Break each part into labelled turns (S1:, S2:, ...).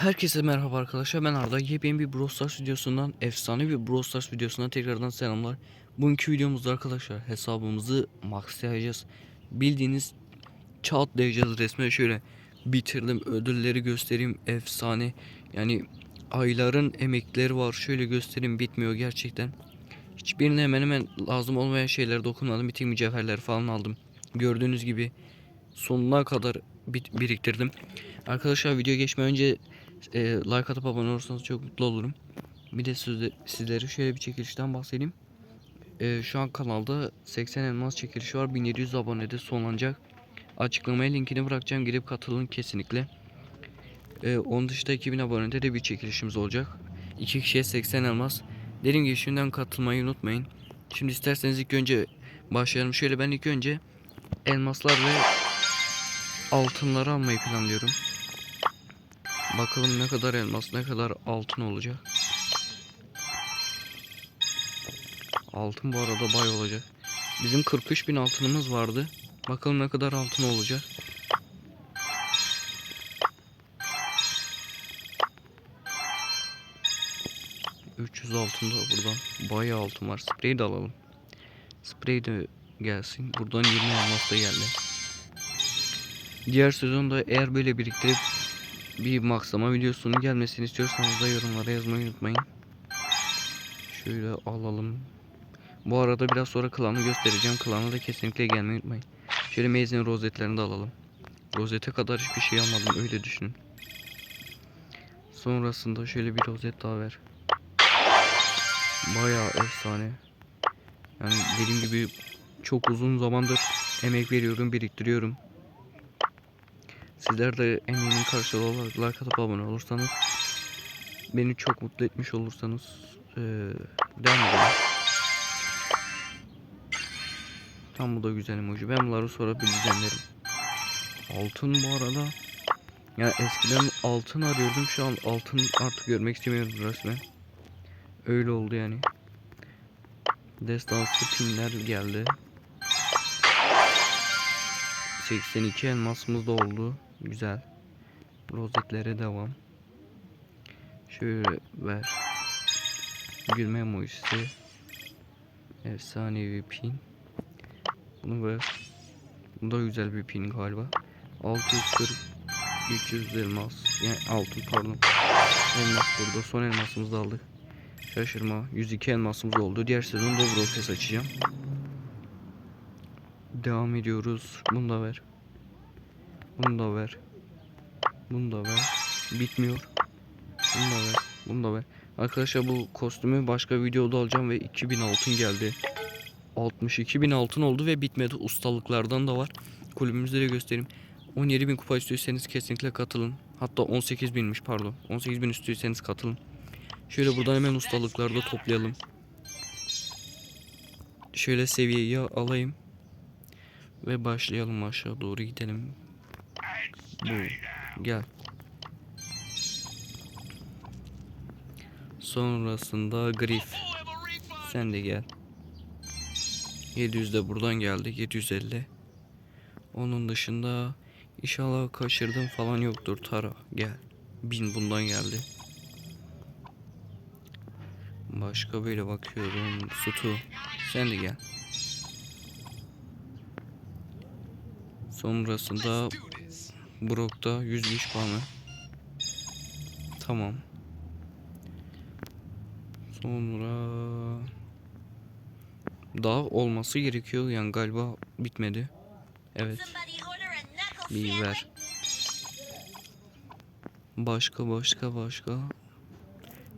S1: Herkese merhaba arkadaşlar. Ben Arda. Yepyeni bir Brawl Stars videosundan efsane bir Brawl Stars videosundan tekrardan selamlar. Bugünkü videomuzda arkadaşlar hesabımızı maxlayacağız. Bildiğiniz çatlayacağız resmen şöyle bitirdim ödülleri göstereyim. Efsane. Yani ayların emekleri var. Şöyle göstereyim. Bitmiyor gerçekten. Hiçbirine hemen hemen lazım olmayan şeyler dokunmadım. Bütün mücevherler falan aldım. Gördüğünüz gibi sonuna kadar biriktirdim. Arkadaşlar video geçmeden önce e, like atıp abone olursanız çok mutlu olurum. Bir de sizde, sizlere şöyle bir çekilişten bahsedeyim. E, şu an kanalda 80 elmas çekilişi var. 1700 abonede sonlanacak. Açıklamaya linkini bırakacağım. Girip katılın kesinlikle. E, onun dışında 2000 abonede de bir çekilişimiz olacak. 2 kişiye 80 elmas. Dediğim gibi şimdiden katılmayı unutmayın. Şimdi isterseniz ilk önce başlayalım. Şöyle ben ilk önce elmaslar ve altınları almayı planlıyorum. Bakalım ne kadar elmas ne kadar altın olacak. Altın bu arada bay olacak. Bizim 43 bin altınımız vardı. Bakalım ne kadar altın olacak. ...300 altın da buradan. Bayağı altın var. Sprey de alalım. Sprey de gelsin. Buradan 20 elmas da geldi. Diğer sezonda eğer böyle biriktirip bir maxlama videosunun gelmesini istiyorsanız da yorumlara yazmayı unutmayın. Şöyle alalım. Bu arada biraz sonra klanı göstereceğim. Klana da kesinlikle gelmeyi unutmayın. Şöyle Maze'in rozetlerini de alalım. Rozete kadar hiçbir şey almadım öyle düşünün. Sonrasında şöyle bir rozet daha ver. Bayağı efsane. Yani dediğim gibi çok uzun zamandır emek veriyorum, biriktiriyorum. Sizler de emeğimin karşılığı olarak like atıp abone olursanız beni çok mutlu etmiş olursanız eee devam edelim. Tam bu da güzel emoji. Ben bunları sonra bir düzenlerim. Altın bu arada ya eskiden altın arıyordum şu an altın artık görmek istemiyorum resmen. Öyle oldu yani. Destansı pinler geldi. 82 elmasımız da oldu. Güzel. Rozetlere devam. Şöyle ver. Gülme emojisi. Efsanevi pin. Bunu ver. Bu da güzel bir pin galiba. 640 300 elmas. Yani altın pardon. Elmas burada. Son elmasımızı da aldık. Şaşırma. 102 elmasımız oldu. Diğer sezon Brawl açacağım. Devam ediyoruz. Bunu da ver. Bunu da ver. Bunu da ver. Bitmiyor. Bunu da ver. Bunu da ver. Arkadaşlar bu kostümü başka videoda alacağım ve 2000 altın geldi. 62 bin altın oldu ve bitmedi. Ustalıklardan da var. Kulübümüzde de göstereyim. 17 bin kupa istiyorsanız kesinlikle katılın. Hatta 18 binmiş pardon. 18 bin istiyorsanız katılın. Şöyle buradan hemen ustalıklarda toplayalım. Şöyle seviyeyi alayım. Ve başlayalım aşağı doğru gidelim. Bu. Gel. Sonrasında Griff. Sen de gel. 700 de buradan geldi. 750. Onun dışında inşallah kaçırdım falan yoktur. Tara gel. 1000 bundan geldi. Başka böyle bakıyorum. Sutu. Sen de gel. Sonrasında Brock'ta 105 puanı. Tamam. Sonra daha olması gerekiyor yani galiba bitmedi. Evet. Bir ver. Başka başka başka.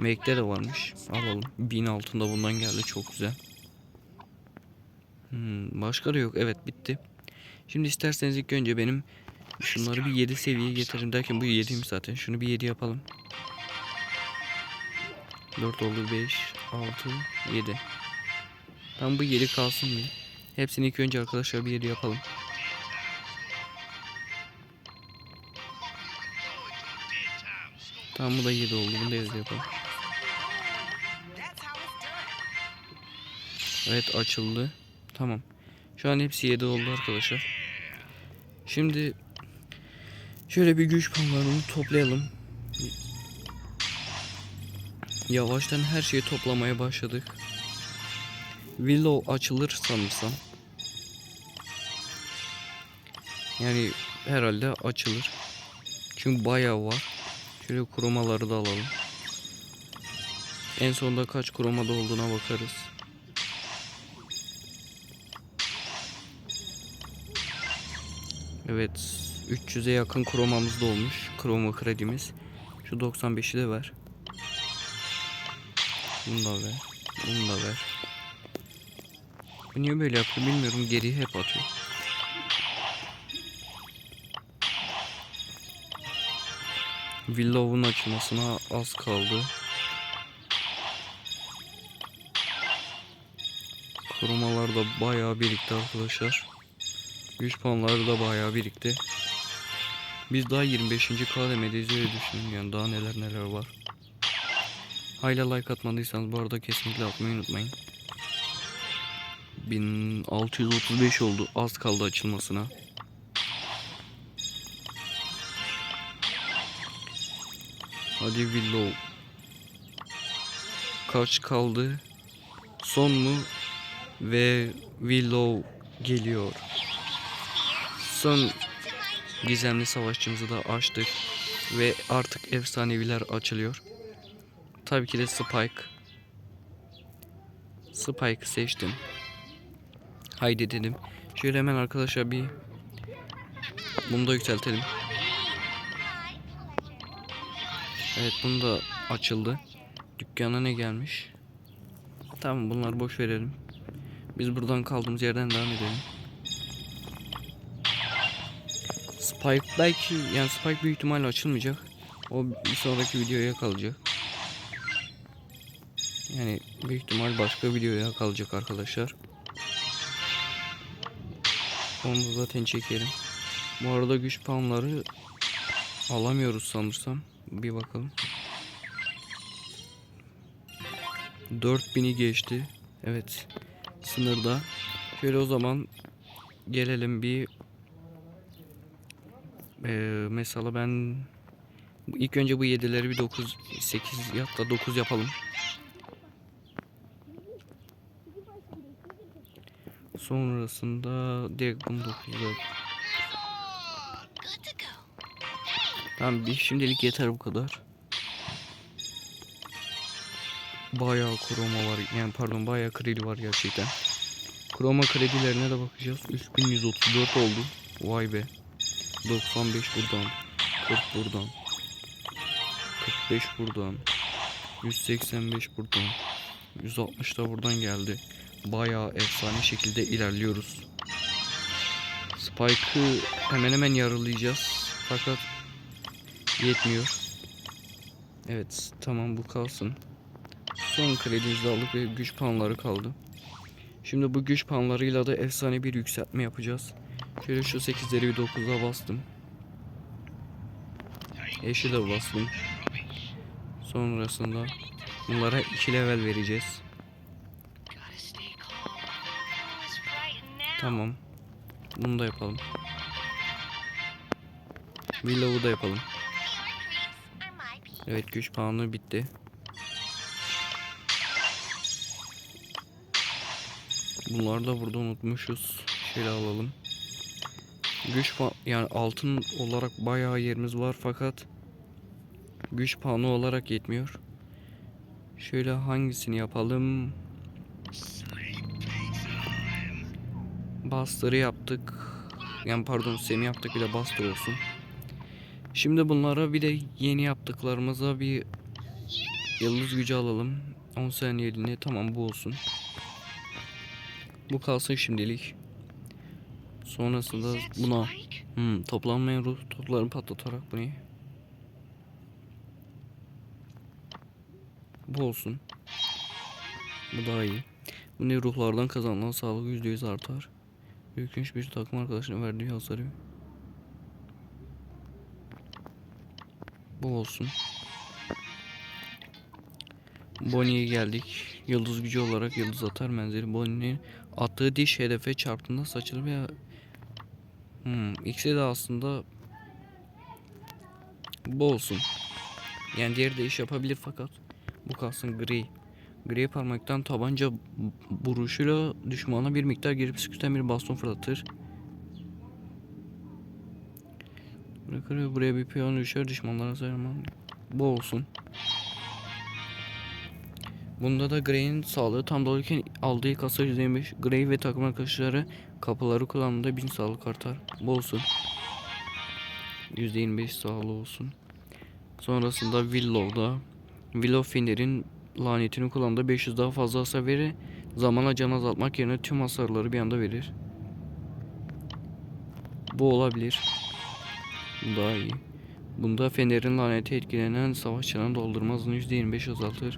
S1: Mac'te de varmış. Alalım. 1000 altında bundan geldi çok güzel. Hmm, başka da yok. Evet bitti. Şimdi isterseniz ilk önce benim şunları bir 7 seviyeye getirin derken bu 7'ymiş zaten. Şunu bir 7 yapalım. 4 oldu 5 6 7. Tam bu 7 kalsın mı? Hepsini ilk önce arkadaşlar bir 7 yapalım. Tamam bu da 7 oldu. Bunu da 7 yapalım. Evet açıldı. Tamam. Şu an hepsi 7 oldu arkadaşlar. Şimdi şöyle bir güç puanlarını toplayalım. Yavaştan her şeyi toplamaya başladık. Willow açılır sanırsam. Yani herhalde açılır. Çünkü bayağı var. Şöyle kurumaları da alalım. En sonunda kaç kurumada olduğuna bakarız. Evet 300'e yakın kromamız da olmuş. Kroma kredimiz. Şu 95'i de ver. Bunu da ver. Bunu da ver. Niye böyle yapıyor bilmiyorum. Geriye hep atıyor. Willow'un açılmasına az kaldı. Korumalar da bayağı birikti arkadaşlar. Güç puanları da bayağı birikti. Biz daha 25. kademedeyiz öyle düşünün yani daha neler neler var. Hala like atmadıysanız bu arada kesinlikle atmayı unutmayın. 1635 oldu az kaldı açılmasına. Hadi Willow. Kaç kaldı? Son mu? Ve Willow geliyor. Son gizemli savaşçımızı da açtık. Ve artık efsaneviler açılıyor. Tabii ki de Spike. Spike'ı seçtim. Haydi dedim. Şöyle hemen arkadaşlar bir bunu da yükseltelim. Evet bunu da açıldı. Dükkana ne gelmiş? Tamam bunları boş verelim. Biz buradan kaldığımız yerden devam edelim. Spike belki yani Spike büyük ihtimalle açılmayacak. O bir sonraki videoya kalacak. Yani büyük ihtimal başka videoya kalacak arkadaşlar. Onu da zaten çekerim. Bu arada güç puanları alamıyoruz sanırsam. Bir bakalım. 4000'i geçti. Evet. Sınırda. Şöyle o zaman gelelim bir ee, mesela ben ilk önce bu 7'leri bir 9 8 yap da 9 yapalım. Sonrasında direkt bunu 9'a Tamam bir şimdilik yeter bu kadar. Bayağı kroma var yani pardon bayağı kredi var gerçekten. Kroma kredilerine de bakacağız. 3134 oldu. Vay be. 95 buradan. 40 buradan. 45 buradan. 185 buradan. 160 da buradan geldi. Bayağı efsane şekilde ilerliyoruz. Spike'ı hemen hemen yarılayacağız. Fakat yetmiyor. Evet tamam bu kalsın. Son kredimizi aldık ve güç puanları kaldı. Şimdi bu güç puanlarıyla da efsane bir yükseltme yapacağız. Şöyle şu 8'leri bir 9'a bastım. Eşi de bastım. Sonrasında bunlara 2 level vereceğiz. Tamam. Bunu da yapalım. Willow'u da yapalım. Evet güç puanı bitti. Bunları da burada unutmuşuz. Şöyle alalım. Güç yani altın olarak bayağı yerimiz var fakat güç puanı olarak yetmiyor. Şöyle hangisini yapalım? Buster'ı yaptık. Yani pardon Semi yaptık bir de Buster olsun. Şimdi bunlara bir de yeni yaptıklarımıza bir yıldız gücü alalım. 10 saniyeliğine tamam bu olsun. Bu kalsın şimdilik. Sonrasında buna hmm, toplanmayan ruh toplarını patlatarak bu ne? Bu olsun. Bu daha iyi. Bu ne ruhlardan kazanılan sağlık %100 artar. Ürkünç bir takım arkadaşına verdiği hasarı. Bu olsun. Bonnie'ye geldik. Yıldız gücü olarak yıldız atar menzili. Bonnie'nin attığı diş hedefe çarptığında saçılır veya Hmm, ikisi de aslında bu olsun. Yani diğeri de iş yapabilir fakat bu kalsın gri. Gri parmaktan tabanca vuruşuyla düşmana bir miktar geri püskürten bir baston fırlatır. Bırakır buraya bir piyon düşer düşmanlara sayılmaz. Bu olsun. Bunda da Grey'in sağlığı tam doluyken aldığı ilk hasar %25. Grey ve takım arkadaşları kapıları kullanımında 1000 sağlık artar. Bu olsun. %25 sağlığı olsun. Sonrasında Willow'da Willow Finner'in lanetini kullanımda 500 daha fazla hasar verir. Zamanla can azaltmak yerine tüm hasarları bir anda verir. Bu olabilir. Bu daha iyi. Bunda Fener'in laneti etkilenen savaşçıların doldurma hızını %25 azaltır.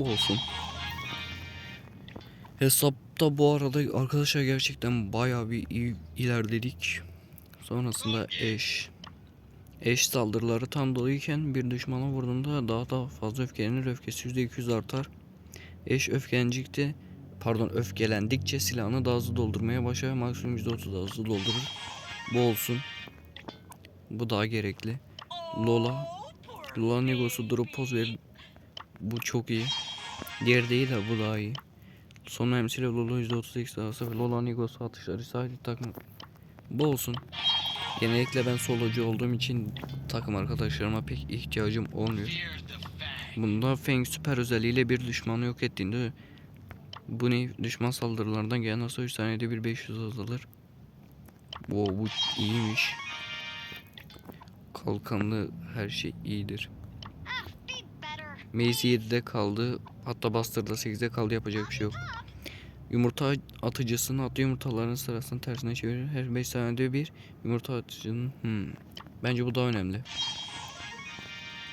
S1: Bu olsun. Hesapta bu arada arkadaşlar gerçekten bayağı bir iyi ilerledik. Sonrasında eş. Eş saldırıları tam doluyken bir düşmana vurduğunda daha da fazla öfkelenir. Öfkesi %200 artar. Eş öfkelendikçe pardon öfkelendikçe silahını daha hızlı doldurmaya başlar. Maksimum %30 daha hızlı doldurur. Bu olsun. Bu daha gerekli. Lola. Lola Negos'u durup poz verir. Bu çok iyi. Diğer değil de bu daha iyi. Son emsiyle Lola %30 daha hızlı ve Lola Negos'u atışları sahili takım. Bu olsun. Genellikle ben solocu olduğum için takım arkadaşlarıma pek ihtiyacım olmuyor. Bunda Feng süper özelliğiyle bir düşmanı yok ettiğinde bu ne düşman saldırılarından gelen hasar 3 saniyede bir 500 azalır. Bu bu iyiymiş. Kalkanlı her şey iyidir. Maze 7'de kaldı. Hatta Buster'da 8'de kaldı yapacak bir şey yok. Yumurta atıcısını attığı yumurtaların sırasını tersine çevirir. Her 5 saniyede bir yumurta atıcının hmm. Bence bu daha önemli.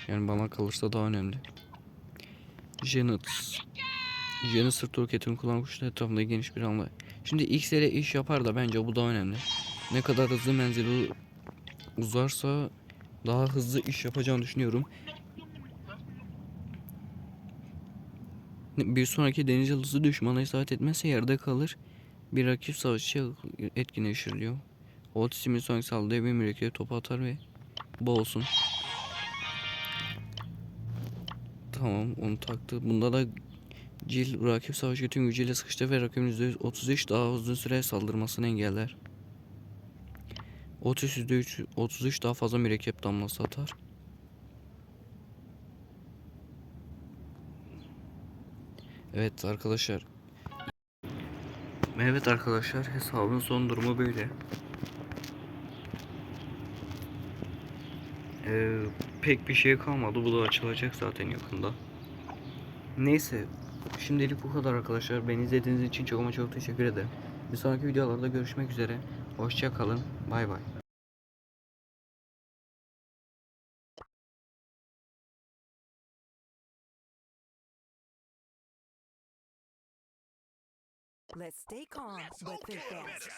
S1: Yani bana kalırsa daha önemli. Janet. Janet sırt roketini kullanan kuşun etrafında geniş bir alan. Şimdi X ile iş yapar da bence bu daha önemli. Ne kadar hızlı menzili uzarsa daha hızlı iş yapacağını düşünüyorum. Bir sonraki deniz yıldızı düşmana isabet etmezse yerde kalır. Bir rakip savaşçı etkinleşir diyor. Otis'imin sonraki saldırıya bir mürekkep topu atar ve bu olsun. Tamam onu taktı. Bunda da Jill rakip savaşçı tüm gücüyle sıkıştı ve rakibin %33 daha uzun süre saldırmasını engeller. Otis %3, 33 daha fazla mürekkep damlası atar. Evet arkadaşlar. Evet arkadaşlar hesabın son durumu böyle. Ee, pek bir şey kalmadı. Bu da açılacak zaten yakında. Neyse. Şimdilik bu kadar arkadaşlar. Beni izlediğiniz için çok ama çok teşekkür ederim. Bir sonraki videolarda görüşmek üzere. Hoşça kalın. Bay bay.
S2: Let's stay calm, but think fast.